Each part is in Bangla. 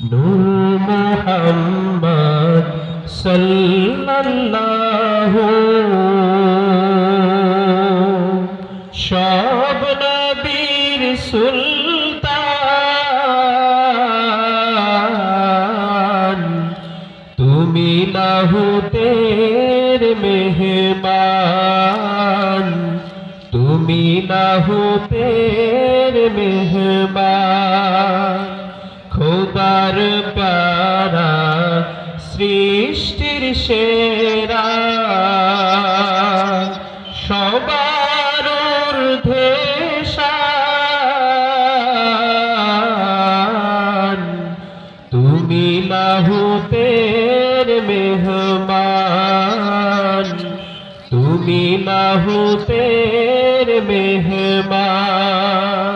নূর মোহাম্মদ সাল্লাল্লাহু সব নবীর সুলতান তুমি লাহুতের মেহমান তুমি লাহুতের মেহমান খোদার প্যারা সৃষ্টির সেরা। সবার ঊর্ধ্বে শান। তুমি লাহুতের মেহমান। তুমি লাহুতের মেহমান।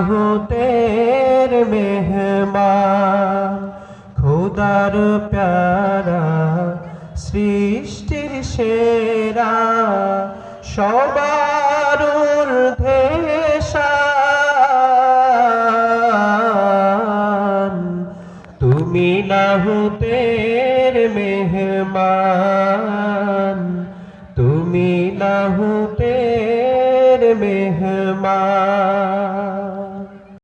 লাহুতের মেহমান খোদার প্যারা সৃষ্টির সেরা সবার। তুমি লাহুতের মেহমান তুমি লাহুতের মেহমান